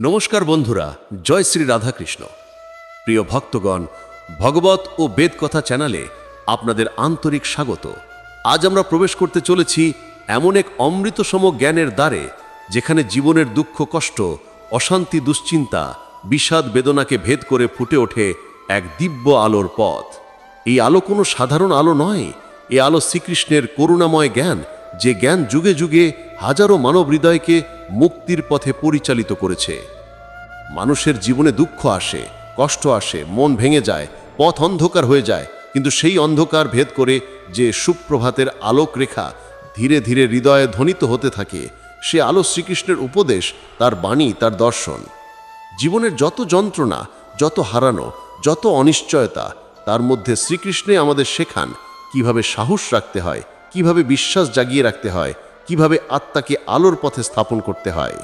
নমস্কার বন্ধুরা, জয় শ্রী রাধাকৃষ্ণ। প্রিয় ভক্তগণ, ভগবত ও বেদ কথা চ্যানেলে আপনাদের আন্তরিক স্বাগত। আজ আমরা প্রবেশ করতে চলেছি এমন এক অমৃতসম জ্ঞানের দ্বারে, যেখানে জীবনের দুঃখ, কষ্ট, অশান্তি, দুশ্চিন্তা, বিষাদ বেদনাকে ভেদ করে ফুটে ওঠে এক দিব্য আলোর পথ। এই আলো কোনো সাধারণ আলো নয়, এ আলো শ্রীকৃষ্ণের করুণাময় জ্ঞান যে জ্ঞান যুগে যুগে হাজারো মানব হৃদয়কে মুক্তির পথে পরিচালিত করেছে। মানুষের জীবনে দুঃখ আসে, কষ্ট আসে, মন ভেঙে যায়, পথ অন্ধকার হয়ে যায়, কিন্তু সেই অন্ধকার ভেদ করে যে সুপ্রভাতের আলোক রেখা ধীরে ধীরে হৃদয়ে ধ্বনিত হতে থাকে, সে আলো শ্রীকৃষ্ণের উপদেশ, তার বাণী, তার দর্শন। জীবনের যত যন্ত্রণা, যত হারানো, যত অনিশ্চয়তা, তার মধ্যে শ্রীকৃষ্ণে আমাদের শেখান কীভাবে সাহস রাখতে হয় কীভাবে বিশ্বাস জাগিয়ে রাখতে হয়, কীভাবে আত্মাকে আলোর পথে স্থাপন করতে হয়।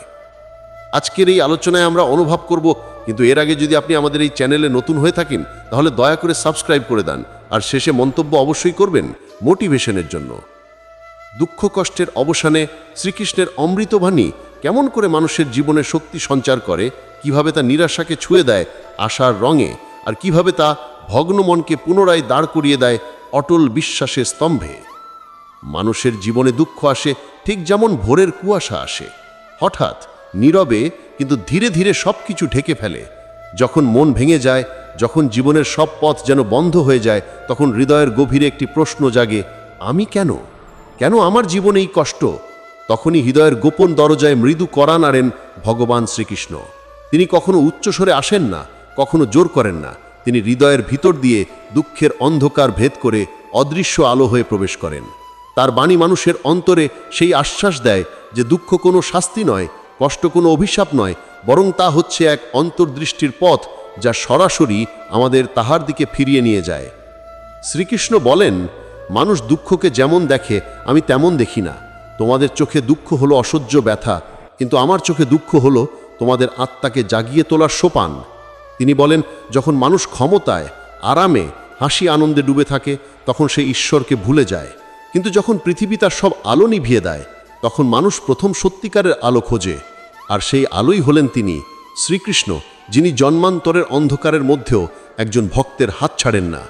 আজকের এই আলোচনায় আমরা অনুভব করব, কিন্তু এর আগে যদি আপনি আমাদের এই চ্যানেলে নতুন হয়ে থাকেন, তাহলে দয়া করে সাবস্ক্রাইব করে দেন, আর শেষে মন্তব্য অবশ্যই করবেন মোটিভেশনের জন্য। দুঃখ কষ্টের অবসানে শ্রীকৃষ্ণের অমৃতবাণী কেমন করে মানুষের জীবনে শক্তি সঞ্চার করে, কীভাবে তা নিরাশাকে ছুঁয়ে দেয় আশার রঙে, আর কীভাবে তা ভগ্ন মনকে পুনরায় দাঁড় করিয়ে দেয় অটল বিশ্বাসের স্তম্ভে। মানুষের জীবনে দুঃখ আসে, ঠিক যেমন ভোরের কুয়াশা আসে। হঠাৎ, নীরবে, কিন্তু ধীরে ধীরে সব কিছু ঢেকে ফেলে। যখন মন ভেঙে যায়, যখন জীবনের সব পথ যেন বন্ধ হয়ে যায়, তখন হৃদয়ের গভীরে একটি প্রশ্ন জাগে, আমি কেন? কেন আমার জীবনে এই কষ্ট? তখনই হৃদয়ের গোপন দরজায় মৃদু করা নাড়েন ভগবান শ্রীকৃষ্ণ। তিনি কখনো উচ্চস্বরে আসেন না, কখনো জোর করেন না। তিনি হৃদয়ের ভিতর দিয়ে দুঃখের অন্ধকার ভেদ করে অদৃশ্য আলো হয়ে প্রবেশ করেন। তার বাণী মানুষের অন্তরে সেই আশ্বাস দেয় যে দুঃখ কোনো শাস্তি নয়, কষ্ট কোনো অভিশাপ নয়, বরং তা হচ্ছে এক অন্তর্দৃষ্টির পথ যা সরাসরি আমাদের তাহার দিকে ফিরিয়ে নিয়ে যায়। শ্রীকৃষ্ণ বলেন, মানুষ দুঃখকে যেমন দেখে, আমি তেমন দেখি না। তোমাদের চোখে দুঃখ হলো অসহ্য ব্যথা, কিন্তু আমার চোখে দুঃখ হলো তোমাদের আত্মাকে জাগিয়ে তোলার সোপান। তিনি বলেন, যখন মানুষ ক্ষমতায়, আরামে, হাসি আনন্দে ডুবে থাকে, তখন সে ঈশ্বরকে ভুলে যায়। কিন্তু যখন পৃথিবী তার সব আলো নিভিয়ে দেয়, তখন মানুষ প্রথম সত্যিকারের আলো খোঁজে, আর সেই আলোই হলেন তিনি শ্রীকৃষ্ণ, যিনি জন্মান্তরের অন্ধকারের মধ্যেও একজন ভক্তের হাত ছাড়েন না।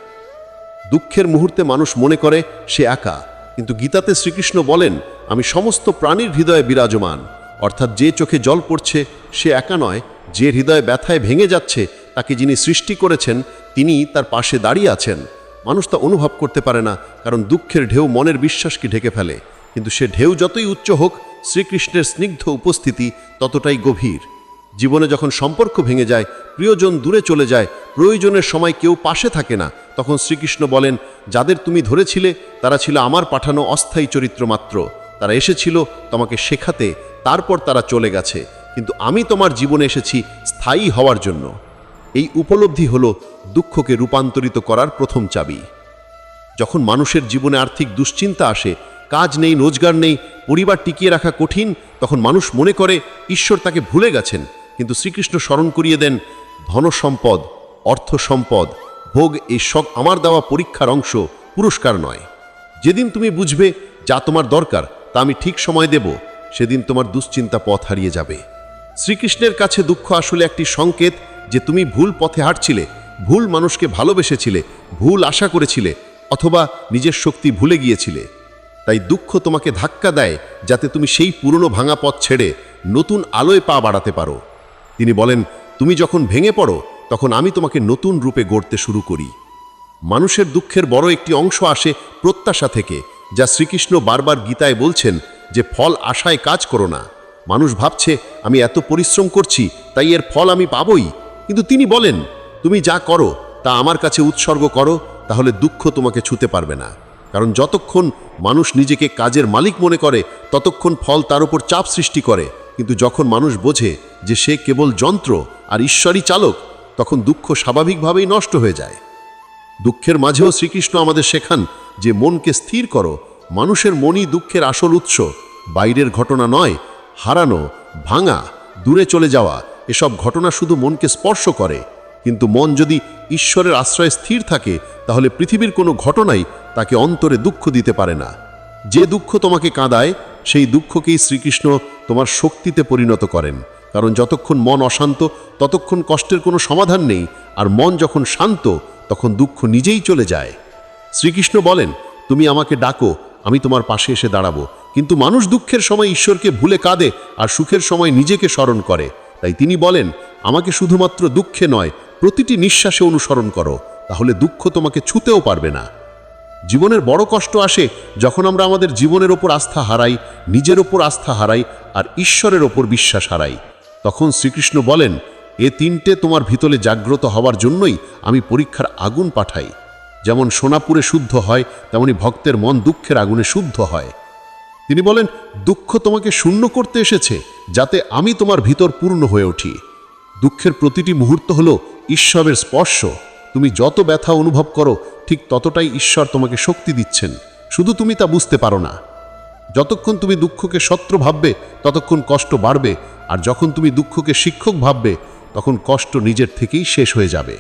দুঃখের মুহূর্তে মানুষ মনে করে, সে একা। কিন্তু গীতাতে শ্রীকৃষ্ণ বলেন, আমি সমস্ত প্রাণীর হৃদয়ে বিরাজমান। অর্থাৎ যে চোখে জল পড়ছে, সে একা নয়। যে হৃদয় ব্যথায় ভেঙে যাচ্ছে, তাকে যিনি সৃষ্টি করেছেন তিনি তার পাশে দাঁড়িয়ে আছেন। মানুষ তা অনুভব করতে পারে না, কারণ দুঃখের ঢেউ মনের বিশ্বাসকে ঢেকে ফেলে। কিন্তু সে ঢেউ যতই উচ্চ হোক, শ্রীকৃষ্ণের স্নিগ্ধ উপস্থিতি ততটাই গভীর। জীবনে যখন সম্পর্ক ভেঙে যায়, প্রিয়জন দূরে চলে যায়, প্রয়োজনের সময় কেউ পাশে থাকে না, তখন শ্রীকৃষ্ণ বলেন, যাদের তুমি ধরেছিলে, তারা ছিল আমার পাঠানো অস্থায়ী চরিত্র মাত্র। তারা এসেছিল তোমাকে শেখাতে, তারপর তারা চলে গেছে। কিন্তু আমি তোমার জীবনে এসেছি স্থায়ী হওয়ার জন্য। এই উপলব্ধি হল দুঃখকে রূপান্তরিত করার প্রথম চাবি। যখন মানুষের জীবনে আর্থিক দুশ্চিন্তা আসে, কাজ নেই, রোজগার নেই, পরিবার টিকিয়ে রাখা কঠিন, তখন মানুষ মনে করে, ঈশ্বর তাকে ভুলে গেছেন, কিন্তু শ্রীকৃষ্ণ স্মরণ করিয়ে দেন ধনসম্পদ অর্থ সম্পদ, ভোগ এই সব আমার দেওয়া পরীক্ষার অংশ, পুরস্কার নয়। যেদিন তুমি বুঝবে যা তোমার দরকার, তা আমি ঠিক সময় দেব, সেদিন তোমার দুশ্চিন্তা পথ হারিয়ে যাবে। শ্রীকৃষ্ণের কাছে দুঃখ আসলে একটি সংকেত যে তুমি ভুল পথে হাঁটছিলে, ভুল মানুষকে ভালোবেসেছিলে, ভুল আশা করেছিলে, অথবা নিজের শক্তি ভুলে গিয়েছিলে। তাই দুঃখ তোমাকে ধাক্কা দেয় যাতে তুমি সেই পুরনো ভাঙা পথ ছেড়ে নতুন আলোয় পা বাড়াতে পারো। তিনি বলেন, তুমি যখন ভেঙে পড়ো, তখন আমি তোমাকে নতুন রূপে গড়তে শুরু করি। মানুষের দুঃখের বড় একটি অংশ আসে প্রত্যাশা থেকে, যা শ্রীকৃষ্ণ বারবার গীতায় বলছেন যে, ফল আশায় কাজ করো না। মানুষ ভাবছে, আমি এত পরিশ্রম করছি, তাই এর ফল আমি পাবই কিন্তু তিনি বলেন, তুমি যা করো, তা আমার কাছে উৎসর্গ করো, তাহলে দুঃখ তোমাকে ছুতে পারবে না। কারণ যতক্ষণ মানুষ নিজেকে কাজের মালিক মনে করে, ততক্ষণ ফল তার উপর চাপ সৃষ্টি করে। কিন্তু যখন মানুষ বোঝে যে সে কেবল যন্ত্র আর ঈশ্বরই চালক, তখন দুঃখ স্বাভাবিকভাবেই নষ্ট হয়ে যায়। দুঃখের মাঝেও শ্রীকৃষ্ণ আমাদের শেখান যে মনকে স্থির করো। মানুষের মনই দুঃখের আসল উৎস। বাইরের ঘটনা নয়, হারানো, ভাঙা, দূরে চলে যাওয়া এসব ঘটনা শুধু মনকে স্পর্শ করে, কিন্তু মন যদি ঈশ্বরের আশ্রয়ে স্থির থাকে, তাহলে পৃথিবীর কোনো ঘটনাই তাকে অন্তরে দুঃখ দিতে পারে না। যে দুঃখ তোমাকে কাঁদায়, সেই দুঃখকেই শ্রীকৃষ্ণ তোমার শক্তিতে পরিণত করেন। কারণ যতক্ষণ মন অশান্ত, ততক্ষণ কষ্টের কোনো সমাধান নেই, আর মন যখন শান্ত, তখন দুঃখ নিজেই চলে যায়। শ্রীকৃষ্ণ বলেন, তুমি আমাকে ডাকো, আমি তোমার পাশে এসে দাঁড়াবো। কিন্তু মানুষ দুঃখের সময় ঈশ্বরকে ভুলে কাঁদে, আর সুখের সময় নিজেকে স্মরণ করে। তাই তিনি বলেন, আমাকে শুধুমাত্র দুঃখে নয়, প্রতিটি নিঃশ্বাসে অনুসরণ করো, তাহলে দুঃখ তোমাকে ছুতেও পারবে না। জীবনের বড় কষ্ট আসে যখন আমরা আমাদের জীবনের ওপর আস্থা হারাই, নিজের ওপর আস্থা হারাই, আর ঈশ্বরের ওপর বিশ্বাস হারাই। তখন শ্রীকৃষ্ণ বলেন, এ তিনটে তোমার ভিতরে জাগ্রত হওয়ার জন্যই আমি পরীক্ষার আগুন পাঠাই। যেমন সোনাপুরে শুদ্ধ হয়, তেমনি ভক্তের মন দুঃখের আগুনে শুদ্ধ হয়। তিনি বলেন, দুঃখ তোমাকে শূন্য করতে এসেছে, যাতে আমি তোমার ভিতর পূর্ণ হয়ে উঠি। দুঃখের প্রতিটি মুহূর্ত হলো ঈশ্বরের স্পর্শ। তুমি যত ব্যথা অনুভব করো, ঠিক ততটাই ঈশ্বর তোমাকে শক্তি দিচ্ছেন। শুধু তুমি তা বুঝতে পারো না। যতক্ষণ তুমি দুঃখকে শত্রু ভাববে, ততক্ষণ কষ্ট বাড়বে, আর যখন তুমি দুঃখকে শিক্ষক ভাববে, তখন কষ্ট নিজের থেকেই শেষ হয়ে যাবে।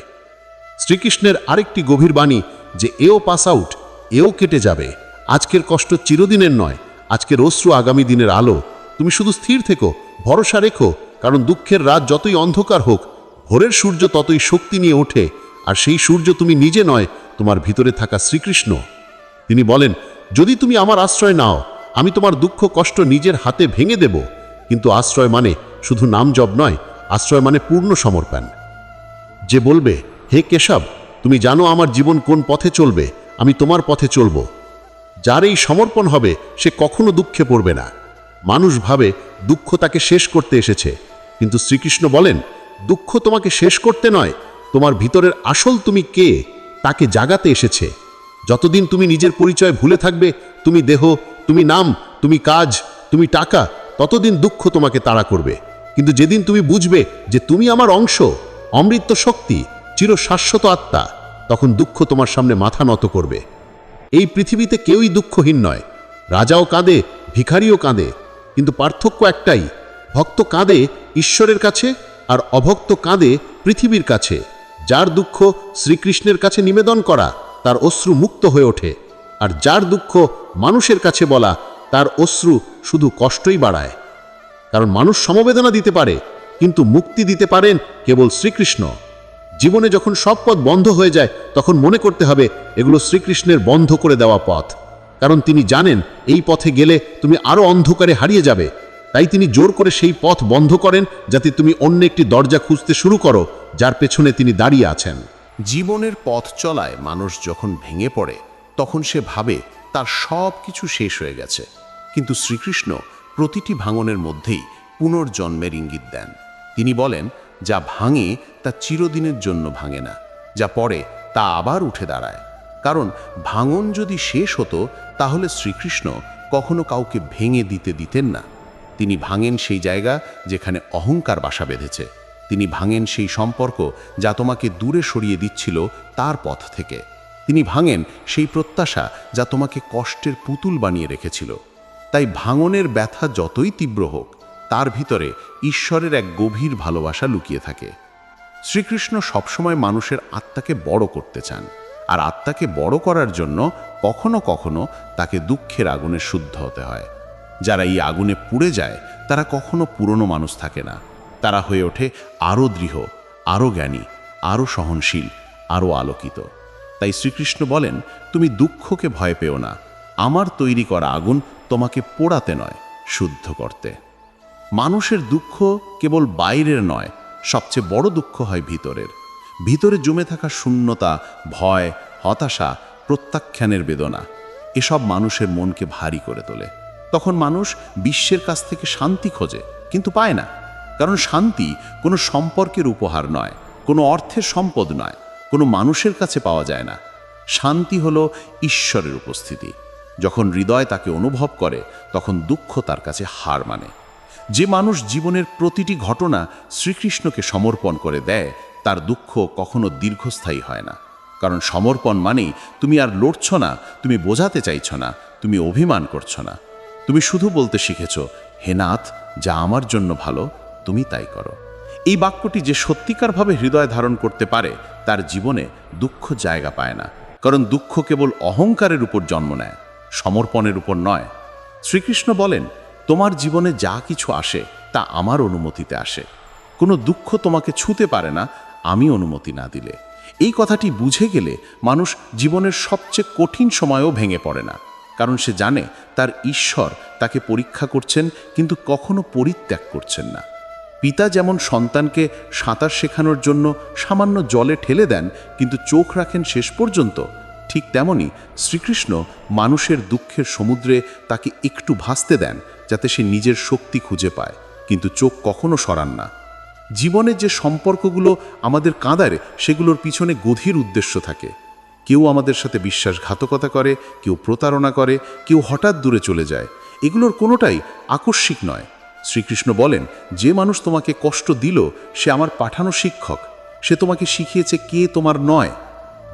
শ্রীকৃষ্ণের আরেকটি গভীর বাণী যে, এও পাস আউট, এও কেটে যাবে। আজকের কষ্ট চিরদিনের নয় আজকের অশ্রু আগামী দিনের আলো। তুমি শুধু স্থির থেকো, ভরসা রেখো, কারণ দুঃখের রাত যতই অন্ধকার হোক, ভোরের সূর্য ততই শক্তি নিয়ে ওঠে, আর সেই সূর্য তুমি নিজে নয়, তোমার ভিতরে থাকা শ্রীকৃষ্ণ। তিনি বলেন, যদি তুমি আমার আশ্রয় নাও, আমি তোমার দুঃখ কষ্ট নিজের হাতে ভেঙে দেব। কিন্তু আশ্রয় মানে শুধু নাম জব নয়, আশ্রয় মানে পূর্ণ সমর্পণ। যে বলবে, হে কেশব, তুমি জানো আমার জীবন কোন পথে চলবে, আমি তোমার পথে চলব। যার এই সমর্পণ হবে, সে কখনো দুঃখে পড়বে না। মানুষ ভাবে, দুঃখ তাকে শেষ করতে এসেছে। কিন্তু শ্রীকৃষ্ণ বলেন, দুঃখ তোমাকে শেষ করতে নয়, তোমার ভিতরের আসল তুমি কে, তাকে জাগাতে এসেছে। যতদিন তুমি নিজের পরিচয় ভুলে থাকবে, তুমি দেহ, তুমি নাম, তুমি কাজ, তুমি টাকা, ততদিন দুঃখ তোমাকে তাড়া করবে। কিন্তু যেদিন তুমি বুঝবে যে তুমি আমার অংশ, অমৃত শক্তি চির শাশ্বত আত্মা, তখন দুঃখ তোমার সামনে মাথা নত করবে। এই পৃথিবীতে কেউই দুঃখহীন নয়। রাজাও কাঁদে, ভিখারিও কাঁদে, কিন্তু পার্থক্য একটাই, ভক্ত কাঁদে ঈশ্বরের কাছে আর অভক্ত কাঁদে পৃথিবীর কাছে। যার দুঃখ শ্রীকৃষ্ণের কাছে নিবেদন করা, তার অশ্রু মুক্ত হয়ে ওঠে। আর যার দুঃখ মানুষের কাছে বলা, তার অশ্রু শুধু কষ্টই বাড়ায়। কারণ মানুষ সমবেদনা দিতে পারে, কিন্তু মুক্তি দিতে পারেন কেবল শ্রীকৃষ্ণ। জীবনে যখন সব পথ বন্ধ হয়ে যায়, তখন মনে করতে হবে এগুলো শ্রীকৃষ্ণের বন্ধ করে দেওয়া পথ। কারণ তিনি জানেন, এই পথে গেলে তুমি আরও অন্ধকারে হারিয়ে যাবে। তাই তিনি জোর করে সেই পথ বন্ধ করেন, যাতে তুমি অন্য একটি দরজা খুঁজতে শুরু করো, যার পেছনে তিনি দাঁড়িয়ে আছেন। জীবনের পথ চলায় মানুষ যখন ভেঙে পড়ে, তখন সে ভাবে তার সব কিছু শেষ হয়ে গেছে। কিন্তু শ্রীকৃষ্ণ প্রতিটি ভাঙনের মধ্যেই পুনর্জন্মের ইঙ্গিত দেন। তিনি বলেন, যা ভাঙে তা চিরদিনের জন্য ভাঙে না, যা পড়ে তা আবার উঠে দাঁড়ায়। কারণ ভাঙন যদি শেষ হতো, তাহলে শ্রীকৃষ্ণ কখনো কাউকে ভেঙে দিতে দিতেন না। তিনি ভাঙেন সেই জায়গা যেখানে অহংকার বাসা বেঁধেছে। তিনি ভাঙেন সেই সম্পর্ক যা তোমাকে দূরে সরিয়ে দিচ্ছিল তার পথ থেকে। তিনি ভাঙেন সেই প্রত্যাশা যা তোমাকে কষ্টের পুতুল বানিয়ে রেখেছিল। তাই ভাঙনের ব্যথা যতই তীব্র হোক, তার ভিতরে ঈশ্বরের এক গভীর ভালোবাসা লুকিয়ে থাকে। শ্রীকৃষ্ণ সবসময় মানুষের আত্মাকে বড় করতে চান, আর আত্মাকে বড় করার জন্য কখনো কখনো তাকে দুঃখের আগুনে শুদ্ধ হতে হয়। যারা এই আগুনে পুড়ে যায়, তারা কখনো পুরনো মানুষ থাকে না। তারা হয়ে ওঠে আরও দৃঢ় আরও জ্ঞানী আরও সহনশীল আরও আলোকিত। তাই শ্রীকৃষ্ণ বলেন, তুমি দুঃখকে ভয় পেও না। আমার তৈরি করা আগুন তোমাকে পোড়াতে নয়, শুদ্ধ করতে। মানুষের দুঃখ কেবল বাইরের নয় সবচেয়ে বড় দুঃখ হয় ভিতরের। ভিতরে জমে থাকা শূন্যতা, ভয়, হতাশা, প্রত্যাখ্যানের বেদনা, এসব মানুষের মনকে ভারী করে তোলে। তখন মানুষ বিশ্বের কাছ থেকে শান্তি খোঁজে, কিন্তু পায় না। কারণ শান্তি কোনো সম্পর্কের উপহার নয়, কোনো অর্থের সম্পদ নয়, কোনো মানুষের কাছে পাওয়া যায় না। শান্তি হলো ঈশ্বরের উপস্থিতি। যখন হৃদয় তাকে অনুভব করে, তখন দুঃখ তার কাছে হার মানে। যে মানুষ জীবনের প্রতিটি ঘটনা শ্রীকৃষ্ণকে সমর্পণ করে দেয়, তার দুঃখ কখনো দীর্ঘস্থায়ী হয় না। কারণ সমর্পণ মানেই তুমি আর লড়ছ না, তুমি বোঝাতে চাইছ না, তুমি অভিমান করছ না। তুমি শুধু বলতে শিখেছ, হে নাথ, যা আমার জন্য ভালো, তুমি তাই করো। এই বাক্যটি যে সত্যিকারভাবে হৃদয় ধারণ করতে পারে, তার জীবনে দুঃখ জায়গা পায় না। কারণ দুঃখ কেবল অহংকারের উপর জন্ম নেয়, সমর্পণের উপর নয়। শ্রীকৃষ্ণ বলেন তোমার জীবনে যা কিছু আসে, তা আমার অনুমতিতে আসে। কোনো দুঃখ তোমাকে ছুতে পারে না, আমি অনুমতি না দিলে। এই কথাটি বুঝে গেলে মানুষ জীবনের সবচেয়ে কঠিন সময়ও ভেঙে পড়ে না, কারণ সে জানে তার ঈশ্বর তাকে পরীক্ষা করছেন, কিন্তু কখনো পরিত্যাগ করছেন না। পিতা যেমন সন্তানকে সাঁতার শেখানোর জন্য সামান্য জলে ঠেলে দেন, কিন্তু চোখ রাখেন শেষ পর্যন্ত ঠিক তেমনি শ্রীকৃষ্ণ মানুষের দুঃখের সমুদ্রে তাকে একটু ভাসতে দেন, যাতে সে নিজের শক্তি খুঁজে পায়। কিন্তু চোখ কখনো সরান না। জীবনের যে সম্পর্কগুলো আমাদের কাঁদারে, সেগুলোর পিছনে গভীর উদ্দেশ্য থাকে। কেউ আমাদের সাথে বিশ্বাসঘাতকতা করে, কেউ প্রতারণা করে, কেউ হঠাৎ দূরে চলে যায়। এগুলোর কোনোটাই আকস্মিক নয়। শ্রীকৃষ্ণ বলেন, যে মানুষ তোমাকে কষ্ট দিল, সে আমার পাঠানো শিক্ষক। সে তোমাকে শিখিয়েছে কে তোমার নয়।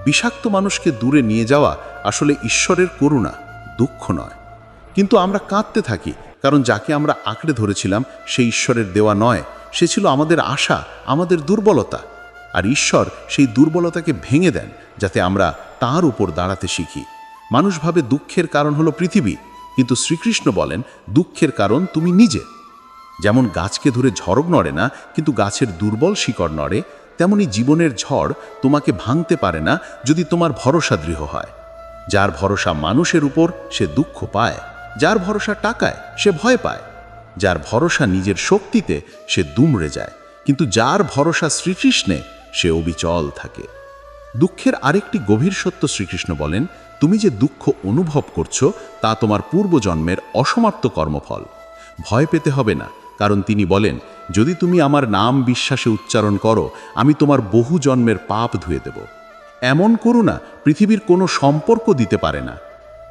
বিষাক্ত মানুষকে দূরে নিয়ে যাওয়া আসলে ঈশ্বরের করুণা, দুঃখ নয়। কিন্তু আমরা কাঁদতে থাকি, কারণ যাকে আমরা আঁকড়ে ধরেছিলাম, সে ঈশ্বরের দেওয়া নয়। সে ছিল আমাদের আশা, আমাদের দুর্বলতা। আর ঈশ্বর সেই দুর্বলতাকে ভেঙে দেন, যাতে আমরা তার উপর দাঁড়াতে শিখি। মানুষ ভাবে দুঃখের কারণ হলো পৃথিবী, কিন্তু শ্রীকৃষ্ণ বলেন, দুঃখের কারণ তুমি নিজে। যেমন গাছকে ধরে ঝড়ক নড়ে না, কিন্তু গাছের দুর্বল শিকড় নড়ে তেমনি জীবনের ঝড় তোমাকে ভাঙতে পারে না যদি তোমার ভরসা দৃঢ় হয়। যার ভরসা মানুষের উপর, সে দুঃখ পায়। যার ভরসা টাকায়, সে ভয় পায়। যার ভরসা নিজের শক্তিতে, সে দুমড়ে যায়। কিন্তু যার ভরসা শ্রীকৃষ্ণে, সে অবিচল থাকে। দুঃখের আরেকটি গভীর সত্য শ্রীকৃষ্ণ বলেন, তুমি যে দুঃখ অনুভব করছ, তা তোমার পূর্বজন্মের অসমাপ্ত কর্মফল। ভয় পেতে হবে না। কারণ তিনি বলেন, যদি তুমি আমার নাম বিশ্বাসে উচ্চারণ করো, আমি তোমার বহু জন্মের পাপ ধুয়ে দেব। এমন করুণা পৃথিবীর কোনো সম্পর্ক দিতে পারে না।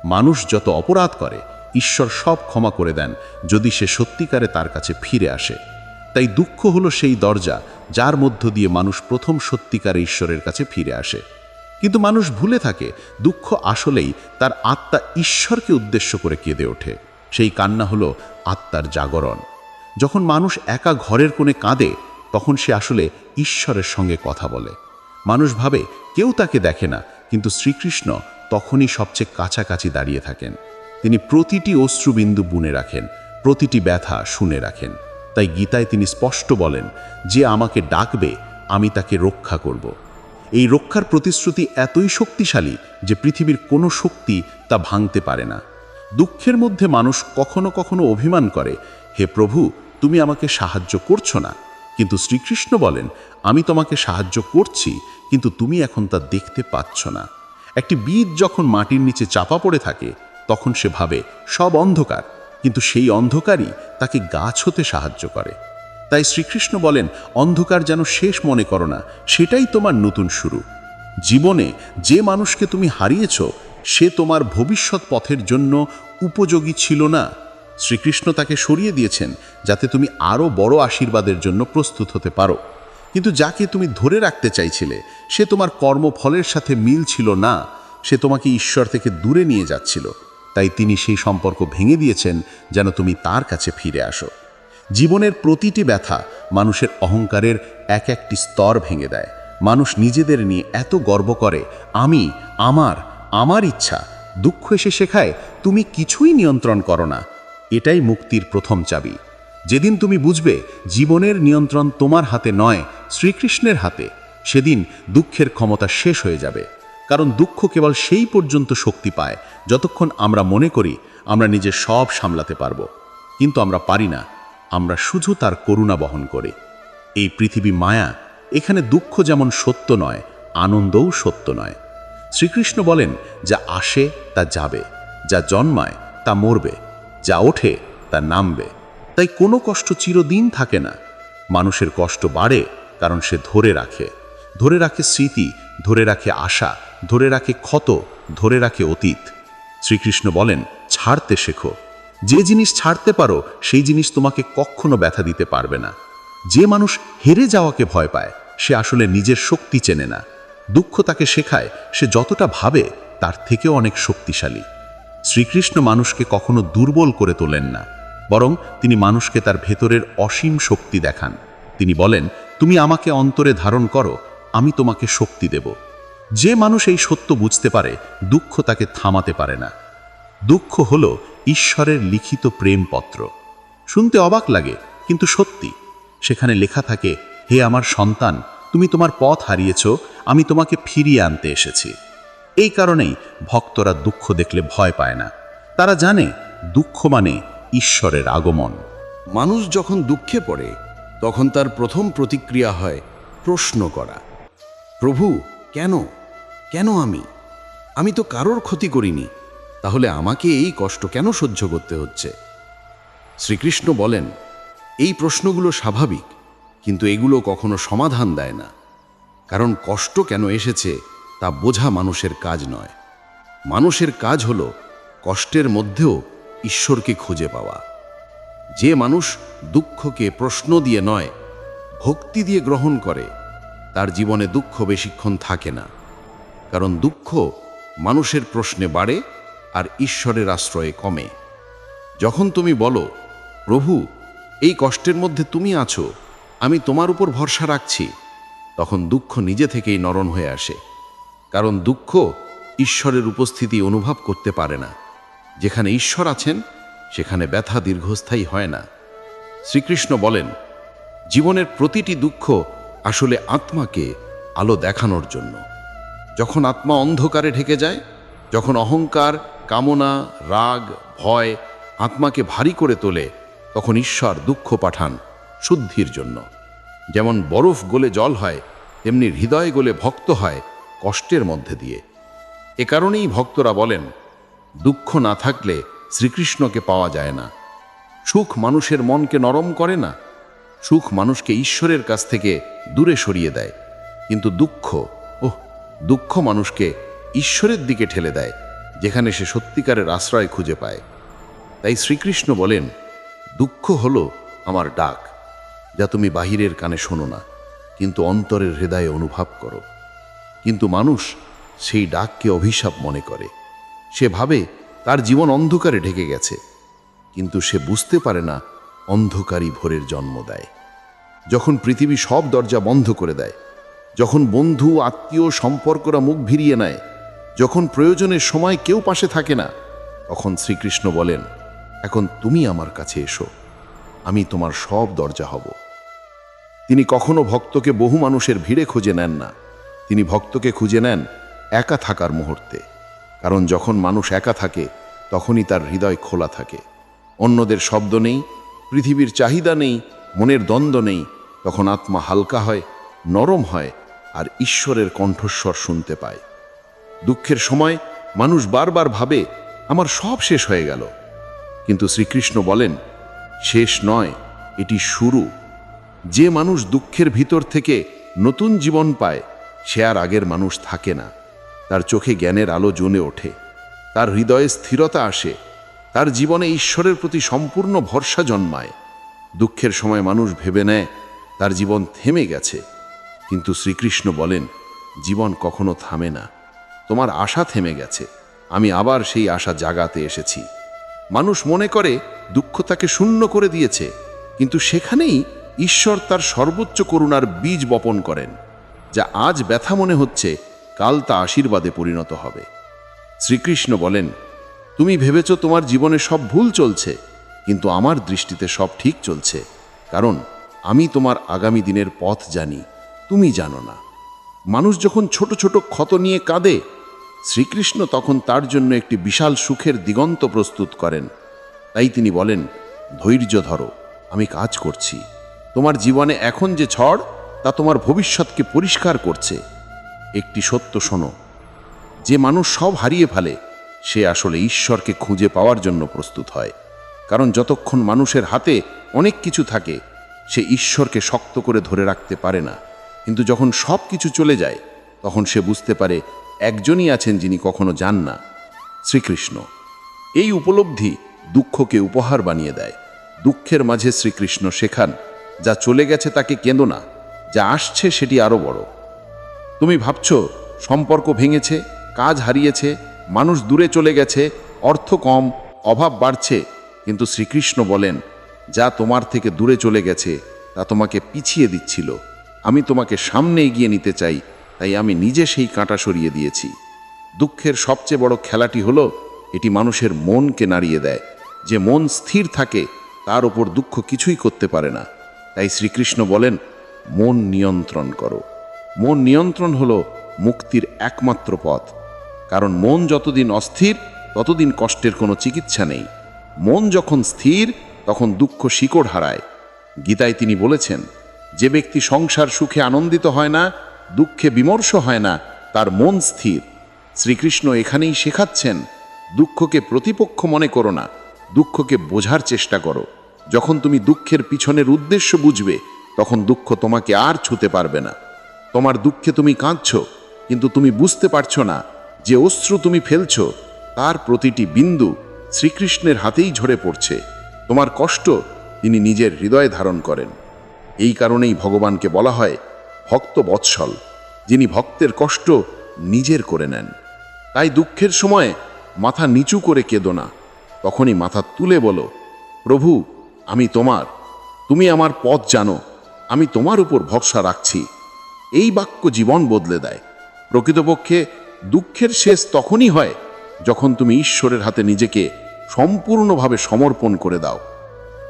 মানুষ যত অপরাধ করে, ঈশ্বর সব ক্ষমা করে দেন, যদি সে সত্যিকারে তার কাছে ফিরে আসে। তাই দুঃখ হলো সেই দরজা, যার মধ্য দিয়ে মানুষ প্রথম সত্যিকারে ঈশ্বরের কাছে ফিরে আসে। কিন্তু মানুষ ভুলে থাকে, দুঃখ আসলেই তার আত্মা ঈশ্বরকে উদ্দেশ্য করে কেঁদে ওঠে। সেই কান্না হলো আত্মার জাগরণ। যখন মানুষ একা ঘরের কোণে কাঁদে, তখন সে আসলে ঈশ্বরের সঙ্গে কথা বলে। মানুষ ভাবে, কেউ তাকে দেখে না, কিন্তু শ্রীকৃষ্ণ তখনই সবচেয়ে কাছাকাছি দাঁড়িয়ে থাকেন। তিনি প্রতিটি অশ্রুবিন্দু বুনে রাখেন, প্রতিটি ব্যথা শুনে রাখেন। তাই গীতায় তিনি স্পষ্ট বলেন, যে আমাকে ডাকবে, আমি তাকে রক্ষা করব। এই রক্ষার প্রতিশ্রুতি এতই শক্তিশালী যে পৃথিবীর কোনো শক্তি তা ভাঙতে পারে না। দুঃখের মধ্যে মানুষ কখনো কখনো অভিমান করে হে প্রভু, তুমি আমাকে সাহায্য করছ না। কিন্তু শ্রীকৃষ্ণ বলেন, আমি তোমাকে সাহায্য করছি, কিন্তু তুমি এখন তা দেখতে পাচ্ছ না। একটি বীজ যখন মাটির নিচে চাপা পড়ে থাকে, তখন সে ভাবে, সব অন্ধকার। কিন্তু সেই অন্ধকারই তাকে গাছ হতে সাহায্য করে। তাই শ্রীকৃষ্ণ বলেন, অন্ধকার যেন শেষ মনে করো না, সেটাই তোমার নতুন শুরু। জীবনে যে মানুষকে তুমি হারিয়েছ, সে তোমার ভবিষ্যৎ পথের জন্য উপযোগী ছিল না। শ্রীকৃষ্ণ তাকে সরিয়ে দিয়েছেন যাতে তুমি আরও বড় আশীর্বাদের জন্য প্রস্তুত হতে পারো। কিন্তু যাকে তুমি ধরে রাখতে চাইছিলে, সে তোমার কর্মফলের সাথে মিল ছিল না, সে তোমাকে ঈশ্বর থেকে দূরে নিয়ে যাচ্ছিল। তাই তিনি সেই সম্পর্ক ভেঙে দিয়েছেন যেন তুমি তার কাছে ফিরে আসো। জীবনের প্রতিটি ব্যথা মানুষের অহংকারের এক একটি স্তর ভেঙে দেয়। মানুষ নিজেদের নিয়ে এত গর্ব করে, আমি, আমার আমার ইচ্ছা। দুঃখ এসে শেখায়, তুমি কিছুই নিয়ন্ত্রণ করো না। এটাই মুক্তির প্রথম চাবি। যেদিন তুমি বুঝবে জীবনের নিয়ন্ত্রণ তোমার হাতে নয়, শ্রীকৃষ্ণের হাতে, সেদিন দুঃখের ক্ষমতা শেষ হয়ে যাবে। কারণ দুঃখ কেবল সেই পর্যন্ত শক্তি পায় যতক্ষণ আমরা মনে করি আমরা নিজে সব সামলাতে পারব। কিন্তু আমরা পারি না, আমরা শুধু তার করুণা বহন করি। এই পৃথিবী মায়া, এখানে দুঃখ যেমন সত্য নয়, আনন্দও সত্য নয়। শ্রীকৃষ্ণ বলেন, যা আসে তা যাবে, যা জন্মায় তা মরবে। যা ওঠে তা নামবে। তাই কোনো কষ্ট চিরদিন থাকে না। মানুষের কষ্ট বাড়ে কারণ সে ধরে রাখে। ধরে রাখে স্মৃতি, ধরে রাখে আশা, ধরে রাখে ক্ষত, ধরে রাখে অতীত। শ্রীকৃষ্ণ বলেন, ছাড়তে শেখো। যে জিনিস ছাড়তে পারো, সেই জিনিস তোমাকে কখনো ব্যথা দিতে পারবে না। যে মানুষ হেরে যাওয়াকে ভয় পায়, সে আসলে নিজের শক্তি চেনে না। দুঃখ তাকে শেখায়, সে যতটা ভাবে, তার থেকেও অনেক শক্তিশালী। শ্রীকৃষ্ণ মানুষকে কখনো দুর্বল করে তোলেন না, বরং তিনি মানুষকে তার ভেতরের অসীম শক্তি দেখান। তিনি বলেন, তুমি আমাকে অন্তরে ধারণ করো, আমি তোমাকে শক্তি দেব। যে মানুষ এই সত্য বুঝতে পারে, দুঃখ তাকে থামাতে পারে না। দুঃখ হল ঈশ্বরের লিখিত প্রেমপত্র। শুনতে অবাক লাগে, কিন্তু সত্যি। সেখানে লেখা থাকে, হে আমার সন্তান, তুমি তোমার পথ হারিয়েছ, আমি তোমাকে ফিরিয়ে আনতে এসেছি। এই কারণেই ভক্তরা দুঃখ দেখলে ভয় পায় না। তারা জানে দুঃখ মানে ঈশ্বরের আগমন। মানুষ যখন দুঃখে পড়ে, তখন তার প্রথম প্রতিক্রিয়া হয় প্রশ্ন করা। প্রভু, কেন? কেন আমি? আমি তো কারোর ক্ষতি করিনি। তাহলে আমাকে এই কষ্ট কেন সহ্য করতে হচ্ছে? শ্রীকৃষ্ণ বলেন, এই প্রশ্নগুলো স্বাভাবিক, কিন্তু এগুলো কখনো সমাধান দেয় না। কারণ কষ্ট কেন এসেছে তা বোঝা মানুষের কাজ নয়। মানুষের কাজ হল কষ্টের মধ্যেও ঈশ্বরকে খুঁজে পাওয়া। যে মানুষ দুঃখকে প্রশ্ন দিয়ে নয়, ভক্তি দিয়ে গ্রহণ করে, তার জীবনে দুঃখ বেশিক্ষণ থাকে না। কারণ দুঃখ মানুষের প্রশ্নে বাড়ে আর ঈশ্বরের আশ্রয়ে কমে। যখন তুমি বলো, প্রভু, এই কষ্টের মধ্যে তুমি আছো, আমি তোমার উপর ভরসা রাখছি, তখন দুঃখ নিজে থেকেই নরম হয়ে আসে। কারণ দুঃখ ঈশ্বরের উপস্থিতি অনুভব করতে পারে না। যেখানে ঈশ্বর আছেন, সেখানে ব্যথা দীর্ঘস্থায়ী হয় না। শ্রীকৃষ্ণ বলেন, জীবনের প্রতিটি দুঃখ আসলে আত্মাকে আলো দেখানোর জন্য। যখন আত্মা অন্ধকারে ঢেকে যায়, যখন অহংকার, কামনা, রাগ, ভয় আত্মাকে ভারী করে তোলে, তখন ঈশ্বর দুঃখ পাঠান শুদ্ধির জন্য। যেমন বরফ গলে জল হয়, তেমনি হৃদয় গলে ভক্ত হয় কষ্টের মধ্যে দিয়ে। এ কারণেই ভক্তরা বলেন, দুঃখ না থাকলে শ্রীকৃষ্ণকে পাওয়া যায় না। সুখ মানুষের মনকে নরম করে না। সুখ মানুষকে ঈশ্বরের কাছ থেকে দূরে সরিয়ে দেয়। কিন্তু দুঃখ, ওহ, দুঃখ মানুষকে ঈশ্বরের দিকে ঠেলে দেয়, যেখানে সে সত্যিকারের আশ্রয় খুঁজে পায়। তাই শ্রীকৃষ্ণ বলেন, দুঃখ হলো আমার ডাক, যা তুমি বাহিরের কানে শোনো না, কিন্তু অন্তরের হৃদয়ে অনুভব করো। কিন্তু মানুষ সেই ডাককে অভিশাপ মনে করে। সে ভাবে তার জীবন অন্ধকারে ঢেকে গেছে, কিন্তু সে বুঝতে পারে না অন্ধকারই ভোরের জন্ম দেয়। যখন পৃথিবী সব দরজা বন্ধ করে দেয়, যখন বন্ধু, আত্মীয়, সম্পর্করা মুখ ভিড়িয়ে নেয়, যখন প্রয়োজনের সময় কেউ পাশে থাকে না, তখন শ্রীকৃষ্ণ বলেন, এখন তুমি আমার কাছে এসো, আমি তোমার সব দরজা হব। তিনি কখনো ভক্তকে বহু মানুষের ভিড়ে খুঁজে নেন না। তিনি ভক্তকে খুঁজে নেন একা থাকার মুহূর্তে, কারণ যখন মানুষ একা থাকে, তখনই তার হৃদয় খোলা থাকে। অন্যদের শব্দ নেই, পৃথিবীর চাহিদা নেই, মনের দ্বন্দ্ব নেই, তখন আত্মা হালকা হয়, নরম হয় আর ঈশ্বরের কণ্ঠস্বর শুনতে পায়। দুঃখের সময় মানুষ বারবার ভাবে, আমার সব শেষ হয়ে গেল। কিন্তু শ্রীকৃষ্ণ বলেন, শেষ নয়, এটি শুরু। যে মানুষ দুঃখের ভিতর থেকে নতুন জীবন পায় সে আর আগের মানুষ থাকে না। তার চোখে জ্ঞানের আলো জ্বলে ওঠে। তার হৃদয়ে স্থিরতা আসে। তার জীবনে ঈশ্বরের প্রতি সম্পূর্ণ ভরসা জন্মায়। দুঃখের সময় মানুষ ভেবে নেয়, তার জীবন থেমে গেছে। কিন্তু শ্রীকৃষ্ণ বলেন, জীবন কখনো থামে না। তোমার আশা থেমে গেছে। আমি আবার সেই আশা জাগাতে এসেছি। মানুষ মনে করে, দুঃখ তাকে শূন্য করে দিয়েছে। কিন্তু সেখানেই ঈশ্বর তার সর্বোচ্চ করুণার বীজ বপন করেন। যা আজ ব্যথা মনে হচ্ছে, কাল তা আশীর্বাদে পরিণত হবে। শ্রীকৃষ্ণ বলেন, তুমি ভেবেছ তোমার জীবনে সব ভুল চলছে, কিন্তু আমার দৃষ্টিতে সব ঠিক চলছে। কারণ আমি তোমার আগামী দিনের পথ জানি, তুমি জানো না। মানুষ যখন ছোট ছোট ক্ষত নিয়ে কাঁদে, শ্রীকৃষ্ণ তখন তার জন্য একটি বিশাল সুখের দিগন্ত প্রস্তুত করেন। তাই তিনি বলেন, ধৈর্য ধরো, আমি কাজ করছি। তোমার জীবনে এখন যে ঝড় তোমার ভবিষ্যৎকে পরিষ্কার করছে। একটি সত্য শোনো, যে মানুষ সব হারিয়ে ফেলে, সে আসলে ঈশ্বরকে খুঁজে পাওয়ার জন্য প্রস্তুত হয়। কারণ যতক্ষণ মানুষের হাতে অনেক কিছু থাকে, সে ঈশ্বরকে শক্ত করে ধরে রাখতে পারে না। কিন্তু যখন সব কিছু চলে যায়, তখন সে বুঝতে পারে একজনই আছেন যিনি কখনো যান না। শ্রীকৃষ্ণ, এই উপলব্ধি দুঃখকে উপহার বানিয়ে দেয়। দুঃখের মাঝে শ্রীকৃষ্ণ শেখান, যা চলে গেছে তাকে কেঁদো না। যা আসছে সেটি আরও বড়। তুমি ভাবছ, সম্পর্ক ভেঙেছে, কাজ হারিয়েছে, মানুষ দূরে চলে গেছে, অর্থ কম, অভাব বাড়ছে, কিন্তু শ্রীকৃষ্ণ বলেন, যা তোমার থেকে দূরে চলে গেছে, তা তোমাকে পিছিয়ে দিচ্ছিল। আমি তোমাকে সামনে এগিয়ে নিতে চাই, তাই আমি নিজে সেই কাঁটা সরিয়ে দিয়েছি। দুঃখের সবচেয়ে বড় খেলাটি হলো, এটি মানুষের মনকে নাড়িয়ে দেয়। যে মন স্থির থাকে, তার ওপর দুঃখ কিছুই করতে পারে না। তাই শ্রীকৃষ্ণ বলেন মন নিয়ন্ত্রণ করো। মন নিয়ন্ত্রণ হলো মুক্তির একমাত্র পথ। কারণ মন যতদিন অস্থির, ততদিন কষ্টের কোনো চিকিৎসা নেই। মন যখন স্থির, তখন দুঃখ শিকড় হারায়। গীতায় তিনি বলেছেন, যে ব্যক্তি সংসার সুখে আনন্দিত হয় না, দুঃখে বিমর্ষ হয় না, তার মন স্থির। শ্রীকৃষ্ণ এখানেই শেখাচ্ছেন, দুঃখকে প্রতিপক্ষ মনে করো না, দুঃখকে বোঝার চেষ্টা করো। যখন তুমি দুঃখের পিছনের উদ্দেশ্য বুঝবে তখন দুঃখ তোমাকে আর ছুতে পারবে না। তোমার দুঃখে তুমি কাঁদছ, কিন্তু তুমি বুঝতে পারছ না যে অশ্রু তুমি ফেলছ, তার প্রতিটি বিন্দু শ্রীকৃষ্ণের হাতেই ঝরে পড়ছে। তোমার কষ্ট তিনি নিজের হৃদয়ে ধারণ করেন। এই কারণেই ভগবানকে বলা হয় ভক্ত বৎসল, যিনি ভক্তের কষ্ট নিজের করে নেন। তাই দুঃখের সময় মাথা নিচু করে কেঁদো না। তখনই মাথা তুলে বলো, প্রভু, আমি তোমার, তুমি আমার পথ জানো আমি তোমার উপর ভরসা রাখছি। এই বাক্য জীবন বদলে দেয়। প্রকৃতপক্ষে দুঃখের শেষ তখনই হয় যখন তুমি ঈশ্বরের হাতে নিজেকে সম্পূর্ণভাবে সমর্পণ করে দাও।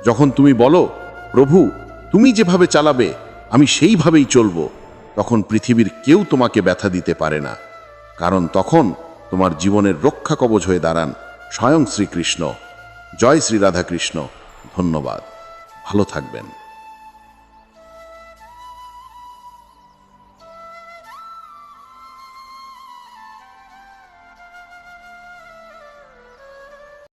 যখন তুমি বলো, প্রভু, তুমি যেভাবে চালাবে, আমি সেইভাবেই চলবো। তখন পৃথিবীর কেউ তোমাকে ব্যথা দিতে পারে না। কারণ তখন তোমার জীবনের রক্ষা কবচ হয়ে দাঁড়ান স্বয়ং শ্রীকৃষ্ণ। জয় শ্রী রাধাকৃষ্ণ। ধন্যবাদ। ভালো থাকবেন।